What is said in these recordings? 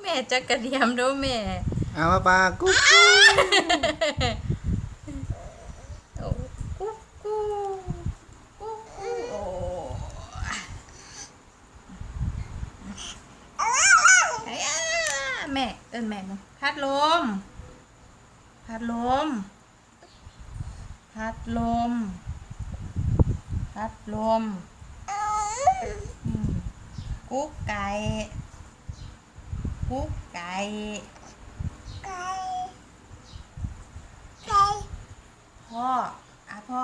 แม่จะกระเทียมเด้วยแม่เอามาปลากุ๊กโอ้กุ๊กกุ๊กกุ๊กกุ๊กโอ้ไอ้ย่าแม่เอินแม่มึงพัดลม พัดลม พัดลม พัดลมอืมกุ๊ คุกไก่ไกุ๊กไก่พ่ออะพ่อ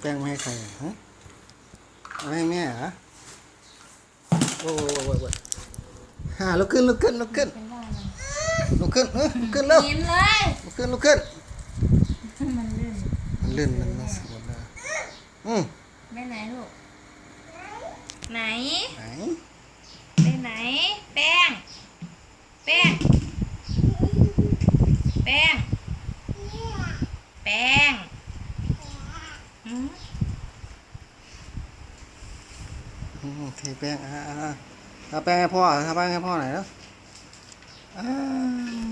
แป้งไมาให้ใครฮะเอาให้แม่เหรอโอ้โหโอ้โหโอ้โหฮ่าลุกขึ้นลุกขึ้นลุกขึ้น ลุกขึ้นเออลุกขึ้นเร็วยิ้มเลยลุกขึ้นลุกขึ้น มันลื่นมันลื่นมันมันสวนเลยอืมไปไหนลูกไหนไหนไปไหน แป้ง แป้ง แป้ง แป้งอืมอืมเทแป้งอ่าอ่าเอาแป้งให้พ่อทาแป้งให้พ่อหน่อยแล้ วอ้าวเอา